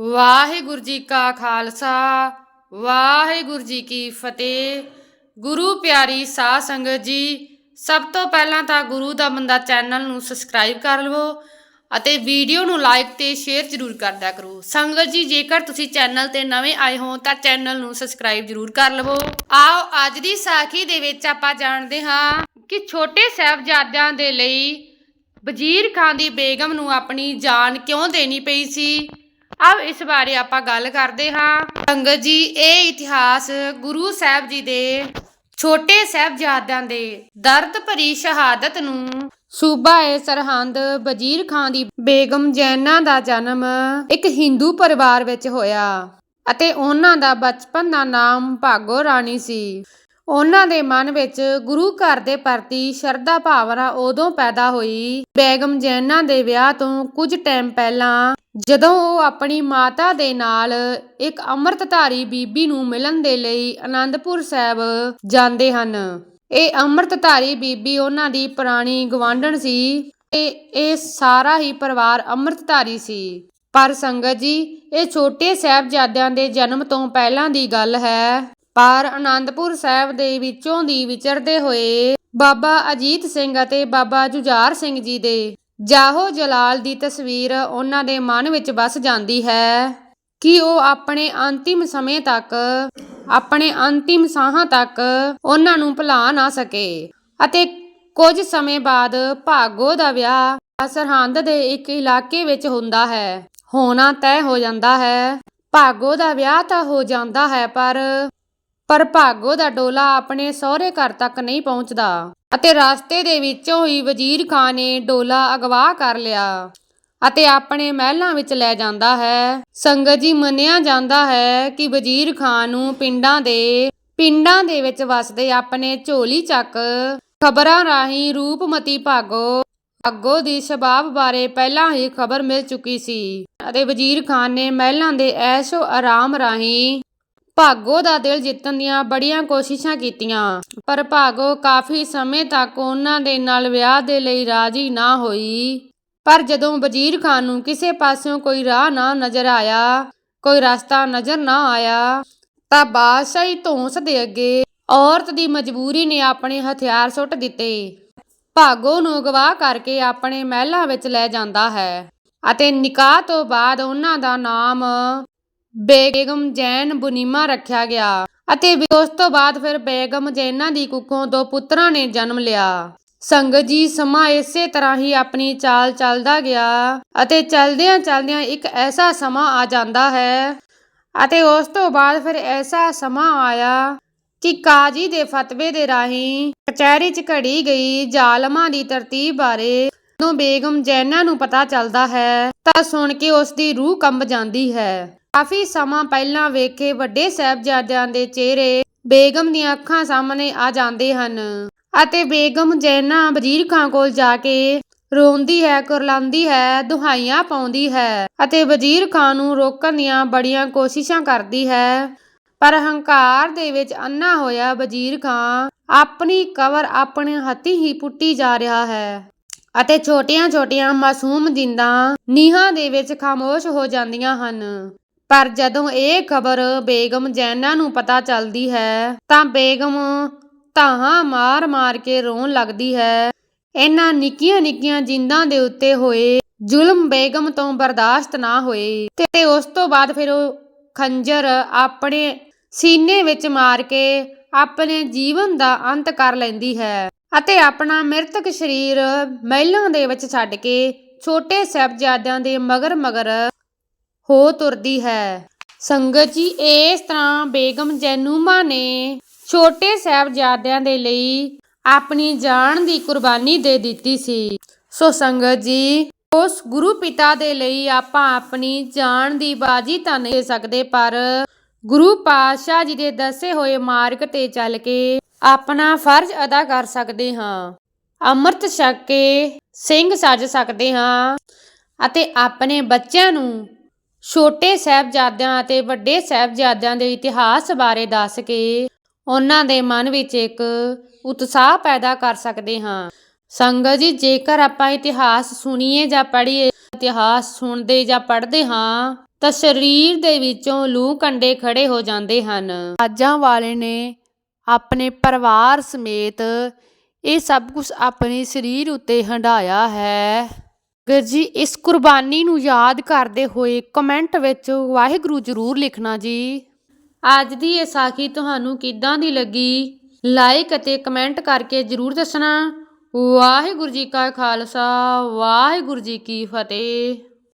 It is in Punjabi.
ਵਾਹਿਗੁਰੂ ਜੀ ਕਾ ਖਾਲਸਾ, ਵਾਹਿਗੁਰੂ ਜੀ ਕੀ ਫਤਿਹ। ਗੁਰੂ ਪਿਆਰੀ ਸਾਧ ਸੰਗਤ ਜੀ, ਸਭ ਤੋਂ ਪਹਿਲਾਂ ਤਾਂ ਗੁਰੂ ਦਾ ਬੰਦਾ ਚੈਨਲ ਨੂੰ ਸਬਸਕ੍ਰਾਈਬ ਕਰ ਲਵੋ ਅਤੇ ਵੀਡੀਓ ਨੂੰ ਲਾਈਕ ਤੇ ਸ਼ੇਅਰ ਜ਼ਰੂਰ ਕਰਦਾ ਕਰੋ। ਸੰਗਤ ਜੀ, ਜੇਕਰ ਤੁਸੀਂ ਚੈਨਲ ਤੇ ਨਵੇਂ ਆਏ ਹੋ ਤਾਂ ਚੈਨਲ ਨੂੰ ਸਬਸਕ੍ਰਾਈਬ ਜ਼ਰੂਰ ਕਰ ਲਵੋ। ਆਓ, ਅੱਜ ਦੀ ਸਾਖੀ ਦੇ ਵਿੱਚ ਆਪਾਂ ਜਾਣਦੇ ਹਾਂ ਕਿ ਛੋਟੇ ਸਾਹਿਬਜ਼ਾਦਿਆਂ ਦੇ ਲਈ ਵਜ਼ੀਰ ਖਾਨ ਦੀ ਬੇਗਮ ਨੂੰ ਆਪਣੀ ਜਾਨ ਕਿਉਂ ਦੇਣੀ ਪਈ ਸੀ? ਆਓ ਇਸ ਬਾਰੇ ਆਪਾਂ ਗੱਲ ਕਰਦੇ ਹਾਂ। ਸੰਗਤ ਜੀ, ਇਹ ਇਤਿਹਾਸ ਗੁਰੂ ਸਾਹਿਬ ਜੀ ਦੇ ਛੋਟੇ ਸਾਹਿਬਜ਼ਾਦਿਆਂ ਦੇ ਦਰਦ ਭਰੀ ਸ਼ਹਾਦਤ ਨੂੰ ਸੂਬਾ ਏ ਸਰਹੰਦ ਵਜ਼ੀਰ ਖਾਨ ਦੀ ਬੇਗਮ ਜੈਨਾ ਦਾ ਜਨਮ ਇੱਕ ਹਿੰਦੂ ਪਰਿਵਾਰ ਵਿੱਚ ਹੋਇਆ ਅਤੇ ਉਹਨਾਂ ਦਾ ਬਚਪਨ ਦਾ ਨਾਮ ਭਾਗੋ ਰਾਣੀ ਸੀ। ਉਹਨਾਂ ਦੇ ਮਨ ਵਿੱਚ ਗੁਰੂ ਘਰ ਦੇ ਪ੍ਰਤੀ ਸ਼ਰਧਾ ਭਾਵਨਾ ਉਦੋਂ ਪੈਦਾ ਹੋਈ। ਬੇਗਮ ਜੈਨਾ ਦੇ ਵਿਆਹ ਤੋਂ ਕੁਝ ਟਾਈਮ ਪਹਿਲਾਂ ਜਦੋਂ ਉਹ ਆਪਣੀ ਮਾਤਾ ਦੇ ਨਾਲ ਇੱਕ ਅੰਮ੍ਰਿਤਧਾਰੀ ਬੀਬੀ ਨੂੰ ਮਿਲਣ ਦੇ ਲਈ ਆਨੰਦਪੁਰ ਸਾਹਿਬ ਜਾਂਦੇ ਹਨ। ਇਹ ਅੰਮ੍ਰਿਤਧਾਰੀ ਬੀਬੀ ਉਹਨਾਂ ਦੀ ਪੁਰਾਣੀ ਗਵਾਂਢਣ ਸੀ ਤੇ ਇਹ ਸਾਰਾ ਹੀ ਪਰਿਵਾਰ ਅੰਮ੍ਰਿਤਧਾਰੀ ਸੀ। ਪਰ ਸੰਗਤ ਜੀ, ਇਹ ਛੋਟੇ ਸਾਹਿਬਜ਼ਾਦਿਆਂ ਦੇ ਜਨਮ ਤੋਂ ਪਹਿਲਾਂ ਦੀ ਗੱਲ ਹੈ। ਪਰ ਆਨੰਦਪੁਰ ਸਾਹਿਬ ਦੇ ਵਿੱਚੋਂ ਦੀ ਵਿਚਰਦੇ ਹੋਏ ਬਾਬਾ ਅਜੀਤ ਸਿੰਘ ਅਤੇ ਬਾਬਾ ਜੁਝਾਰ ਸਿੰਘ ਜੀ ਦੇ ਜਾਹੋ ਜਲਾਲ ਦੀ ਤਸਵੀਰ ਉਹਨਾਂ ਦੇ ਮਨ ਵਿੱਚ ਵਸ ਜਾਂਦੀ ਹੈ ਕਿ ਉਹ ਆਪਣੇ ਅੰਤਿਮ ਸਮੇਂ ਤੱਕ, ਆਪਣੇ ਅੰਤਿਮ ਸਾਹਾਂ ਤੱਕ ਉਹਨਾਂ ਨੂੰ ਭੁਲਾ ਨਾ ਸਕੇ ਅਤੇ ਕੁਝ ਸਮੇਂ ਬਾਅਦ ਭਾਗੋ ਦਾ ਵਿਆਹ ਸਰਹੰਦ ਦੇ ਇੱਕ ਇਲਾਕੇ ਵਿੱਚ ਹੁੰਦਾ ਹੈ। ਹੋਣਾ ਤੈਅ ਹੋ ਜਾਂਦਾ ਹੈ। ਭਾਗੋ ਦਾ ਵਿਆਹ ਤਾਂ ਹੋ ਜਾਂਦਾ ਹੈ ਪਰ ਪਰ ਭਾਗੋ ਦਾ ਡੋਲਾ ਆਪਣੇ ਸਹੁਰੇ ਘਰ ਤੱਕ ਨਹੀਂ ਪਹੁੰਚਦਾ ਅਤੇ ਰਸਤੇ ਦੇ ਵਿੱਚੋਂ ਹੀ ਵਜ਼ੀਰ ਖਾਨ ਨੇ ਡੋਲਾ ਅਗਵਾ ਕਰ ਲਿਆ ਅਤੇ ਆਪਣੇ ਮਹਿਲਾਂ ਵਿੱਚ ਲੈ ਜਾਂਦਾ ਹੈ। ਸੰਗਤ ਜੀ ਮੰਨਿਆ ਜਾਂਦਾ ਹੈ ਕਿ ਵਜ਼ੀਰ ਖਾਨ ਨੂੰ ਪਿੰਡਾਂ ਦੇ ਪਿੰਡਾਂ ਦੇ ਵਿੱਚ ਵਸਦੇ ਆਪਣੇ ਝੋਲੀ ਚੱਕ ਖਬਰਾਂ ਰਾਹੀਂ ਰੂਪਮਤੀ ਭਾਗੋ ਭਾਗੋ ਦੀ ਸ਼ਬਾਬ ਬਾਰੇ ਪਹਿਲਾਂ ਹੀ ਖਬਰ ਮਿਲ ਚੁੱਕੀ ਸੀ ਅਤੇ ਵਜ਼ੀਰ ਖਾਨ ਨੇ ਮਹਿਲਾਂ ਦੇ ਐਸ਼ੋ ਆਰਾਮ ਰਾਹੀਂ ਭਾਗੋ ਦਾ ਦਿਲ ਜਿੱਤਣ ਦੀਆਂ ਬੜੀਆਂ ਕੋਸ਼ਿਸ਼ਾਂ ਕੀਤੀਆਂ। ਪਰ ਭਾਗੋ ਕਾਫੀ ਸਮੇਂ ਤੱਕ ਉਹਨਾਂ ਦੇ ਨਾਲ ਵਿਆਹ ਦੇ ਲਈ ਰਾਜੀ ਨਾ ਹੋਈ। ਪਰ ਜਦੋਂ ਵਜ਼ੀਰ ਖਾਨ ਨੂੰ ਕਿਸੇ ਪਾਸਿਓਂ ਕੋਈ ਰਾਹ ਨਾ ਨਜ਼ਰ ਆਇਆ, ਕੋਈ ਰਸਤਾ ਨਜ਼ਰ ਨਾ ਆਇਆ, ਤਾਂ ਬਾਦਸ਼ਾਹੀ ਧੌਂਸ ਦੇ ਅੱਗੇ ਔਰਤ ਦੀ ਮਜਬੂਰੀ ਨੇ ਆਪਣੇ ਹਥਿਆਰ ਸੁੱਟ ਦਿੱਤੇ। ਭਾਗੋ ਨੂੰ ਅਗਵਾ ਕਰਕੇ ਆਪਣੇ ਮਹਿਲਾਂ ਵਿੱਚ ਲੈ ਜਾਂਦਾ ਹੈ ਅਤੇ ਨਿਕਾਹ ਤੋਂ ਬਾਅਦ ਉਹਨਾਂ ਦਾ ਨਾਮ ਬੇਗਮ ਜੈਨ ਬੁਨੀਮਾ ਰੱਖਿਆ ਗਿਆ ਅਤੇ ਉਸ ਤੋਂ ਬਾਅਦ ਫਿਰ ਬੇਗਮ ਜੈਨਾ ਦੀ ਕੁੱਖੋਂ ਦੋ ਪੁੱਤਰਾਂ ਨੇ ਜਨਮ ਲਿਆ। ਸੰਗਤ ਜੀ ਸਮਾਂ ਇਸੇ ਤਰ੍ਹਾਂ ਹੀ ਆਪਣੀ ਚਾਲ ਚੱਲਦਾ ਗਿਆ ਅਤੇ ਚਲਦਿਆਂ ਚਲਦਿਆਂ ਇੱਕ ਐਸਾ ਸਮਾਂ ਆ ਜਾਂਦਾ ਹੈ ਅਤੇ ਉਸ ਤੋਂ ਬਾਅਦ ਫਿਰ ਐਸਾ ਸਮਾਂ ਆਇਆ ਕਿ ਕਾਜੀ ਦੇ ਫਤਵੇ ਦੇ ਰਾਹੀਂ ਕਚਹਿਰੀ 'ਚ ਘੜੀ ਗਈ ਜ਼ਾਲਮਾਂ ਦੀ ਤਰਤੀਬ ਬਾਰੇ ਜਦੋਂ ਬੇਗਮ ਜੈਨਾ ਨੂੰ ਪਤਾ ਚੱਲਦਾ ਹੈ ਤਾਂ ਸੁਣ ਕੇ ਉਸ ਦੀ ਰੂਹ ਕੰਬ ਜਾਂਦੀ ਹੈ। ਕਾਫੀ ਸਮਾਂ ਪਹਿਲਾਂ ਵੇਖੇ ਵੱਡੇ ਸਾਹਿਬਜ਼ਾਦਿਆਂ ਦੇ ਚਿਹਰੇ ਬੇਗਮ ਦੀਆਂ ਅੱਖਾਂ ਸਾਹਮਣੇ ਆ ਜਾਂਦੇ ਹਨ ਅਤੇ ਬੇਗਮ ਜੈਨਾ ਵਜ਼ੀਰ ਖਾਨ ਕੋਲ ਜਾ ਕੇ ਰੋਂਦੀ ਹੈ, ਕੁਰਲਾਉਂਦੀ ਹੈ, ਦੁਹਾਈਆਂ ਪਾਉਂਦੀ ਹੈ ਅਤੇ ਵਜ਼ੀਰ ਖਾਨ ਨੂੰ ਰੋਕਣ ਦੀਆਂ ਬੜੀਆਂ ਕੋਸ਼ਿਸ਼ਾਂ ਕਰਦੀ ਹੈ। ਪਰ ਹੰਕਾਰ ਦੇ ਵਿੱਚ ਅੰਨਾ ਹੋਇਆ ਵਜ਼ੀਰ ਖਾਨ ਆਪਣੀ ਕਬਰ ਆਪਣੇ ਹੱਥੀਂ ਹੀ ਪੁੱਟੀ ਜਾ ਰਿਹਾ ਹੈ ਅਤੇ ਛੋਟੀਆਂ-ਛੋਟੀਆਂ ਮਾਸੂਮ ਜਿੰਦਾਂ ਨੀਹਾਂ ਦੇ ਵਿੱਚ ਖਾਮੋਸ਼ ਹੋ ਜਾਂਦੀਆਂ ਹਨ। ਪਰ ਜਦੋਂ ਇਹ ਖਬਰ ਬੇਗਮ ਜੈਨਾ ਨੂੰ ਪਤਾ ਚੱਲਦੀ ਹੈ, ਤਾਂ ਬੇਗਮ ਧਾਹਾਂ ਮਾਰ-ਮਾਰ ਕੇ ਰੋਣ ਲੱਗਦੀ ਹੈ। ਇਹਨਾਂ ਨਿੱਕੀਆਂ-ਨਿੱਕੀਆਂ ਜਿੰਦਾਂ ਦੇ ਉੱਤੇ ਹੋਏ ਜ਼ੁਲਮ ਬੇਗਮ ਤੋਂ ਬਰਦਾਸ਼ਤ ਨਾ ਹੋਏ ਤੇ ਉਸ ਤੋਂ ਬਾਅਦ ਫਿਰ ਉਹ ਖੰਜਰ ਆਪਣੇ ਸੀਨੇ ਵਿੱਚ ਮਾਰ ਕੇ ਆਪਣੇ ਜੀਵਨ ਦਾ ਅੰਤ ਕਰ ਲੈਂਦੀ ਹੈ ਅਤੇ ਆਪਣਾ ਮ੍ਰਿਤਕ ਸਰੀਰ ਮਹਿਲਾਂ ਦੇ ਵਿੱਚ ਛੱਡ ਕੇ ਛੋਟੇ ਸਾਹਿਬਜ਼ਾਦਿਆਂ ਦੇ ਮਗਰ ਮਗਰ ਹੋ ਤੁਰਦੀ ਹੈ। ਸੰਗਤ ਜੀ, ਇਸ ਤਰ੍ਹਾਂ ਬੇਗਮ ਜੈਨੂਮਾ ਨੇ ਛੋਟੇ ਸਾਹਿਬਜ਼ਾਦਿਆਂ ਦੇ ਲਈ ਆਪਣੀ ਜਾਨ ਦੀ ਕੁਰਬਾਨੀ ਦੇ ਦਿੱਤੀ ਸੀ। ਸੋ ਸੰਗਤ ਜੀ, ਉਸ ਗੁਰੂ ਪਿਤਾ ਦੇ ਲਈ ਆਪਾਂ ਆਪਣੀ ਜਾਨ ਦੀ ਬਾਜੀ ਤਾਂ ਨਹੀਂ ਦੇ ਸਕਦੇ, ਪਰ ਗੁਰੂ ਪਾਤਸ਼ਾਹ ਜੀ ਦੇ ਦੱਸੇ ਹੋਏ ਮਾਰਗ ਤੇ ਚੱਲ ਕੇ ਆਪਣਾ ਫਰਜ਼ ਅਦਾ ਕਰ ਸਕਦੇ ਹਾਂ। ਅੰਮ੍ਰਿਤ ਛਕ ਕੇ ਸਿੰਘ ਸੱਜ ਸਕਦੇ ਹਾਂ ਅਤੇ ਆਪਣੇ ਬੱਚਿਆਂ ਨੂੰ ਛੋਟੇ ਸਾਹਿਬਜ਼ਾਦਿਆਂ ਅਤੇ ਵੱਡੇ ਸਾਹਿਬਜ਼ਾਦਿਆਂ ਦੇ ਇਤਿਹਾਸ ਬਾਰੇ ਦੱਸ ਕੇ ਉਹਨਾਂ ਦੇ ਮਨ ਵਿੱਚ ਇੱਕ ਉਤਸ਼ਾਹ ਪੈਦਾ ਕਰ ਸਕਦੇ ਹਾਂ। ਸੰਗਤ ਜੀ, ਜੇਕਰ ਆਪਾਂ ਇਤਿਹਾਸ ਸੁਣੀਏ ਜਾਂ ਪੜ੍ਹੀਏ, ਇਤਿਹਾਸ ਸੁਣਦੇ ਜਾਂ ਪੜ੍ਹਦੇ ਹਾਂ, ਤਾਂ ਸਰੀਰ ਦੇ ਵਿੱਚੋਂ ਲੂ ਕੰਡੇ ਖੜੇ ਹੋ ਜਾਂਦੇ ਹਨ। ਰਾਜਾਂ ਵਾਲੇ ਨੇ ਆਪਣੇ ਪਰਿਵਾਰ ਸਮੇਤ ਇਹ ਸਭ ਕੁਝ ਆਪਣੇ ਸਰੀਰ ਉੱਤੇ ਹੰਢਾਇਆ ਹੈ। ਗੁਰ ਜੀ, ਇਸ ਕੁਰਬਾਨੀ ਨੂੰ ਯਾਦ ਕਰਦੇ ਹੋਏ ਕਮੈਂਟ ਵਿੱਚ ਵਾਹਿਗੁਰੂ ਜ਼ਰੂਰ ਲਿਖਣਾ ਜੀ। ਅੱਜ ਦੀ ਇਹ ਸਾਖੀ ਤੁਹਾਨੂੰ ਕਿੱਦਾਂ ਦੀ ਲੱਗੀ? ਲਾਈਕ ਅਤੇ ਕਮੈਂਟ ਕਰਕੇ ਜ਼ਰੂਰ ਦੱਸਣਾ। ਵਾਹਿਗੁਰੂ ਜੀ ਕਾ ਖਾਲਸਾ, ਵਾਹਿਗੁਰੂ ਜੀ ਕੀ ਫਤਿਹ।